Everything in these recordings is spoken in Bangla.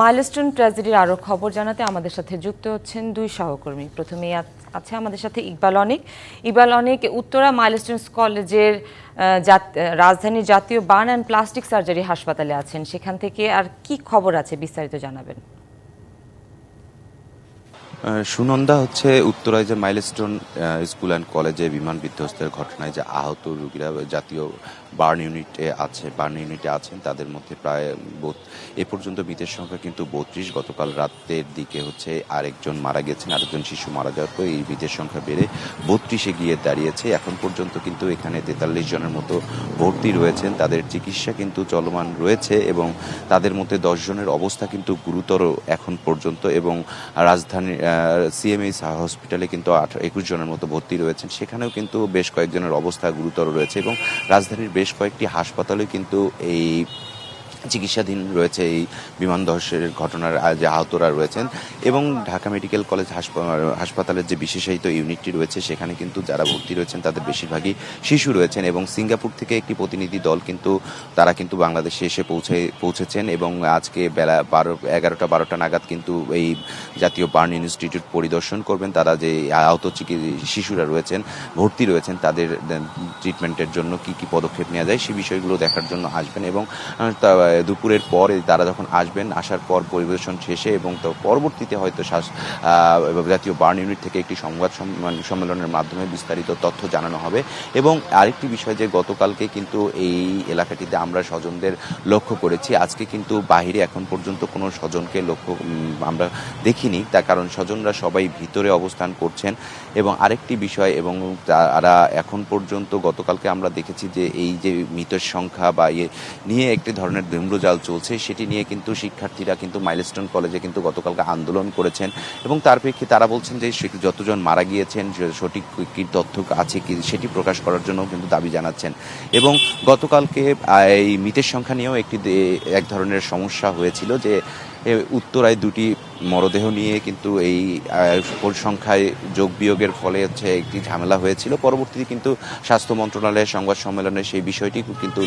মাইলস্টোন ট্র্যাজেডির আরও খবর জানাতে আমাদের সাথে যুক্ত হচ্ছেন দুই সহকর্মী। প্রথমেই আছে আমাদের সাথে ইকবাল অনেক। ইকবাল অনিক, উত্তরা মাইলস্টোন কলেজের রাজধানীর জাতীয় বার্ন অ্যান্ড প্লাস্টিক সার্জারি হাসপাতালে আছেন। সেখান থেকে আর কি খবর আছে বিস্তারিত জানাবেন? সুনন্দা হচ্ছে উত্তরায় যে মাইলস্টোন স্কুল অ্যান্ড কলেজে বিমান বিধ্বস্তের ঘটনায় যে আহত রোগীরা জাতীয় বার্ন ইউনিটে আছে, বার্ন ইউনিটে আছেন, তাদের মধ্যে প্রায় এ পর্যন্ত মৃতের সংখ্যা কিন্তু বত্রিশ। গতকাল রাতের দিকে হচ্ছে আরেকজন মারা গেছেন, আরেকজন শিশু মারা যাওয়ার পর এই মৃতের সংখ্যা বেড়ে বত্রিশে গিয়ে দাঁড়িয়েছে। এখন পর্যন্ত কিন্তু এখানে তেতাল্লিশ জনের মতো ভর্তি রয়েছেন। তাদের চিকিৎসা কিন্তু চলমান রয়েছে এবং তাদের মধ্যে দশ জনের অবস্থা কিন্তু গুরুতর এখন পর্যন্ত এবং রাজধানীর সিএমএইচ হসপিটালে কিন্তু আঠারো একুশ জনের মতো ভর্তি রয়েছেন। সেখানেও কিন্তু বেশ কয়েকজনের অবস্থা গুরুতর রয়েছে এবং রাজধানীর বেশ কয়েকটি হাসপাতালে কিন্তু এই চিকিৎসাধীন রয়েছে এই বিমান ধসের ঘটনার যে আহতরা রয়েছেন। এবং ঢাকা মেডিকেল কলেজ হাসপা- হাসপাতালের যে বিশেষায়িত ইউনিটটি রয়েছে, সেখানে কিন্তু যারা ভর্তি রয়েছেন, তাদের বেশিরভাগই শিশু রয়েছেন এবং সিঙ্গাপুর থেকে একটি প্রতিনিধি দল কিন্তু, তারা কিন্তু বাংলাদেশে এসে পৌঁছে, পৌঁছেছেন এবং আজকে বেলা বারো, এগারোটা বারোটা নাগাদ কিন্তু এই জাতীয় বার্ন ইনস্টিটিউট পরিদর্শন করবেন। তারা যে আহত শিশুরা রয়েছেন, ভর্তি রয়েছেন, তাদের ট্রিটমেন্টের জন্য কি কি পদক্ষেপ নেওয়া যায় সেই বিষয়গুলো দেখার জন্য আসবেন এবং দুপুরের পরে তারা যখন আসবেন, আসার পর পরিবেশন শেষে এবং তো পরবর্তীতে হয়তো শ্বাস জাতীয় বার্ন ইউনিট থেকে একটি সংবাদ সম্মেলনের মাধ্যমে বিস্তারিত তথ্য জানানো হবে এবং আরেকটি বিষয় যে গতকালকে কিন্তু এই এলাকাটিতে আমরা স্বজনদের লক্ষ্য করেছি। আজকে কিন্তু বাহিরে এখন পর্যন্ত কোনো স্বজনকে লক্ষ্য আমরা দেখিনি। তার কারণ স্বজনরা সবাই ভিতরে অবস্থান করছেন এবং আরেকটি বিষয় এবং তারা এখন পর্যন্ত গতকালকে আমরা দেখেছি যে এই যে মৃতের সংখ্যা বা ইয়ে নিয়ে একটি ধরনের ধূম্রজাল চলছে, সেটি নিয়ে কিন্তু শিক্ষার্থীরা কিন্তু মাইলস্টোন কলেজে কিন্তু গতকালকে আন্দোলন করেছেন এবং তার প্রেক্ষিতে তারা বলছেন যে যতজন মারা গিয়েছেন সঠিক কি তথ্য আছে কি, সেটি প্রকাশ করার জন্য কিন্তু দাবি জানাচ্ছেন। এবং গতকালকে এই মৃতের সংখ্যা নিয়েও একটি এক ধরনের সমস্যা হয়েছিল যে উত্তরায় দুটি মরদেহ নিয়ে কিন্তু এই আহ, সংখ্যায় যোগ বিয়োগের ফলে হচ্ছে একটি ঝামেলা হয়েছিল। পরবর্তীতে কিন্তু স্বাস্থ্য মন্ত্রণালয়ের সংবাদ সম্মেলনে সেই বিষয়টি কিন্তু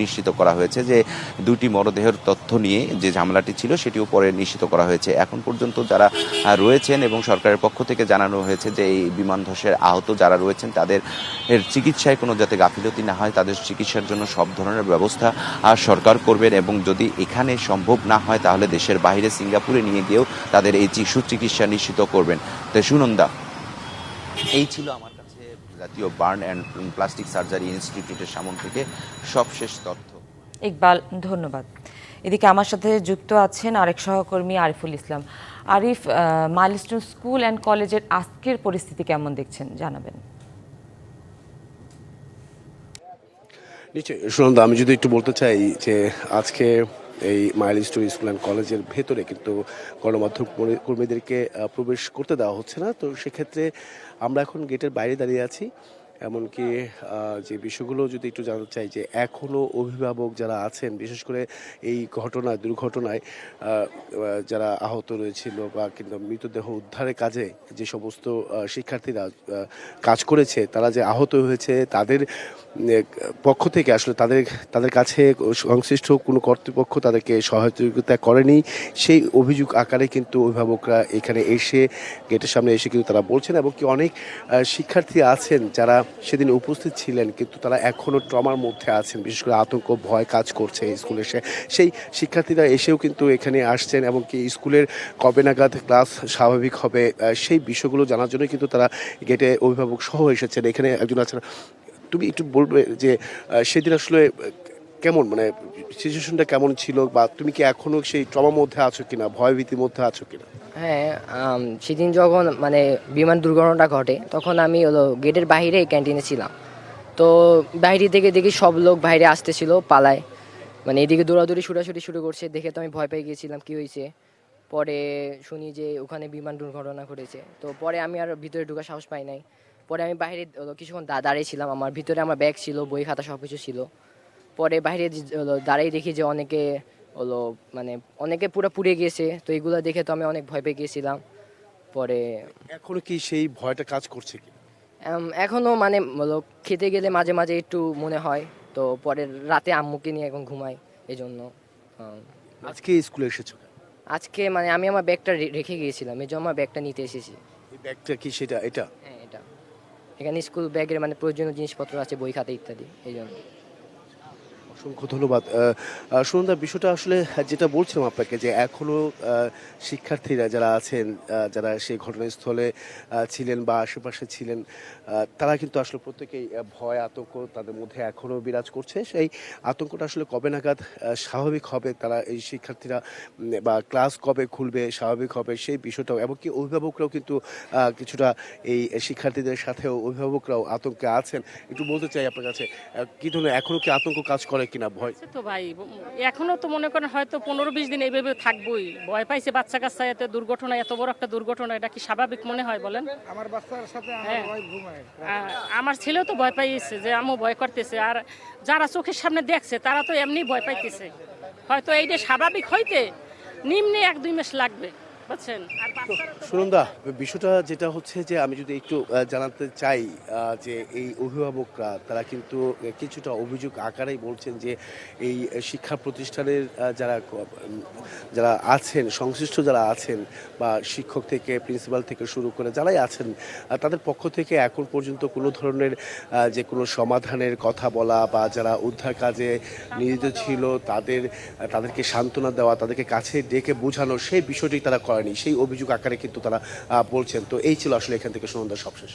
নিশ্চিত করা হয়েছে যে দুটি মরদেহের তথ্য নিয়ে যে ঝামেলাটি ছিল সেটিও পরে নিশ্চিত করা হয়েছে। এখন পর্যন্ত যারা রয়েছেন এবং সরকারের পক্ষ থেকে জানানো হয়েছে যে এই বিমান ধসের আহত যারা রয়েছেন তাদের এর চিকিৎসায় কোনো যাতে গাফিলতি না হয় তাদের চিকিৎসার জন্য সব ধরনের ব্যবস্থা সরকার করবেন এবং যদি এখানে সম্ভব না হয় তাহলে দেশের বাইরে সিঙ্গাপুরে নিয়ে গিয়েও তাদের এই চি- সুচিকিৎসা নিশ্চিত করবেন। তো সুনন্দা এই ছিল আমার কাছে জাতীয় বার্ন অ্যান্ড প্লাস্টিক সার্জারি ইনস্টিটিউটের সামন থেকে সবশেষ তথ্য। ইকবাল ধন্যবাদ। এদিকে আমার সাথে যুক্ত আছেন আরেক সহকর্মী Ariful Islam. Arif milestone school and কলেজের আজকের পরিস্থিতি কেমন দেখছেন? জানাবেন। নিশ্চয়ই সুনন্দা আমি যদি একটু বলতে চাই যে আজকে এই মাইল স্টোরি স্কুল অ্যান্ড কলেজের ভেতরে কিন্তু গণমাধ্যম কর্মীদেরকে প্রবেশ করতে দেওয়া হচ্ছে না। তো সেক্ষেত্রে আমরা এখন গেটের বাইরে দাঁড়িয়ে আছি। এমনকি যে বিষয়গুলো যদি একটু জানতে চাই যে এখনও অভিভাবক যারা আছেন, বিশেষ করে এই ঘটনায় দুর্ঘটনায় যারা আহত রয়েছিল বা কিন্তু মৃতদেহ উদ্ধারের কাজে যে সমস্ত শিক্ষার্থীরা কাজ করেছে, তারা যে আহত হয়েছে, তাদের পক্ষ থেকে আসলে তাদের তাদের কাছে সংশ্লিষ্ট কোনো কর্তৃপক্ষ তাদেরকে সহযোগিতা করেনি। সেই অভিযোগ আকারে কিন্তু অভিভাবকরা এখানে এসে গেটের সামনে এসে কিন্তু তারা বলছেন এবং কি অনেক শিক্ষার্থী আছেন যারা সেদিন উপস্থিত ছিলেন, কিন্তু তারা এখনও ট্রমার মধ্যে আছেন। বিশেষ করে আতঙ্ক, ভয় কাজ করছে স্কুলে এসে। সেই শিক্ষার্থীরা এসেও কিন্তু এখানে আসছেন এবং কি স্কুলের কবে নাগাদ ক্লাস স্বাভাবিক হবে সেই বিষয়গুলো জানার জন্য কিন্তু তারা গেটে অভিভাবক সহ এসেছেন। এখানে একজন আছেন, তুমি একটু বলবে যে সেদিন আসলে কেমন? মানে সিচুয়েশনটা কেমন ছিল? বা তুমি কি এখনও সেই ট্রমার মধ্যে আছো কিনা? ভয়ভীতির মধ্যে আছো কিনা? হ্যাঁ সেদিন যখন মানে বিমান দুর্ঘটনাটা ঘটে, তখন আমি হলো গেটের বাইরে ক্যান্টিনে ছিলাম। তো বাইরে থেকে দেখি সব লোক বাইরে আসতেছিল, পালায়। মানে এদিকে দৌড়াদৌড়ি, ছুটাছুটি শুরু করছে, দেখে তো আমি ভয় পেয়ে গিয়েছিলাম, কী হয়েছে? পরে শুনি যে ওখানে বিমান দুর্ঘটনা ঘটেছে। তো পরে আমি আর ভিতরে ঢোকার সাহস পাই নাই। পরে আমি বাইরে কিছুক্ষণ দা- দাঁড়িয়েছিলাম আমার ভিতরে আমার ব্যাগ ছিল, বই খাতা সব কিছু ছিল। পরে বাইরে দাঁড়িয়ে দেখি যে অনেকে হলো মানে অনেকে পুরো পুড়ে গিয়েছে তো এগুলো দেখে তো আমি অনেক ভয় পেয়ে গিয়েছিলাম পরে এখনও কি সেই ভয়টা কাজ করছে কি? এম, এখনও মানে হলো খেতে গেলে মাঝে মাঝে একটু মনে হয়। তো পরে রাতে আম্মুকে নিয়ে এখন ঘুমাই এই জন্য আজকে স্কুলে এসেছ আজকে মানে আমি আমার ব্যাগটা রেখে গিয়েছিলাম। এই জন্য আমার ব্যাগটা নিতে এসেছি। এই ব্যাগটা কি সেটা এটা? হ্যাঁ এটা। এখানে স্কুল ব্যাগের মানে প্রয়োজনীয় জিনিসপত্র আছে বই খাতা ইত্যাদি এই জন্য। অসংখ্য ধন্যবাদ। সুনন্দা বিষয়টা আসলে যেটা বলছিলাম আপনাকে যে এখনও শিক্ষার্থীরা যারা আছেন যারা সেই ঘটনাস্থলে ছিলেন বা আশেপাশে ছিলেন তারা কিন্তু আসলে প্রত্যেকেই ভয়, আতঙ্ক তাদের মধ্যে এখনও বিরাজ করছে। সেই আতঙ্কটা আসলে কবে নাগাদ স্বাভাবিক হবে তারা এই শিক্ষার্থীরা বা ক্লাস কবে খুলবে, স্বাভাবিক হবে সেই বিষয়টাও, এমনকি অভিভাবকরাও কিন্তু কিছুটা এই শিক্ষার্থীদের সাথেও অভিভাবকরাও আতঙ্কে আছেন। একটু বলতে চাই আপনার কাছে কি ধরনের, এখনও কি আতঙ্ক কাজ করে কিনা ভয়? তো ভাই। এখনও তো মনে করেন হয়তো পনেরো বিশ দিন এইভাবে থাকবোই। ভয় পাইছে বাচ্চা কাচ্চা এত দুর্ঘটনা এত বড় একটা দুর্ঘটনা এটা কি স্বাভাবিক মনে হয় বলেন? আমার বাচ্চার সাথে আমার হ্যাঁ। আমার ছেলেও তো ভয় পাইছে যে আমও ভয় করতেছে। আর যারা চোখের সামনে দেখছে তারা তো এমনি ভয় পাইতেছে। হয়তো এইটা স্বাভাবিক হইতে নিম্নে এক দুই মাস লাগবে। বুঝছেন সুনন্দা বিষয়টা যেটা হচ্ছে যে আমি যদি একটু জানাতে চাই যে এই অভিভাবকরা তারা কিন্তু কিছুটা অভিযোগ আকারেই বলছেন যে এই শিক্ষা প্রতিষ্ঠানের যারা যারা আছেন সংশ্লিষ্ট যারা আছেন বা শিক্ষক থেকে প্রিন্সিপাল থেকে শুরু করে যারাই আছেন তাদের পক্ষ থেকে এখন পর্যন্ত কোনো ধরনের যে কোনো সমাধানের কথা বলা বা যারা উদ্ধার কাজে নিয়োজিত ছিল তাদের তাদেরকে সান্ত্বনা দেওয়া তাদেরকে কাছে ডেকে বোঝানো সেই বিষয়টি তারা করেনি, সেই অভিযোগ আকারে কিন্তু তারা বলছেন। তো এই ছিল আসলে এখান থেকে সুনন্দার সবশেষ।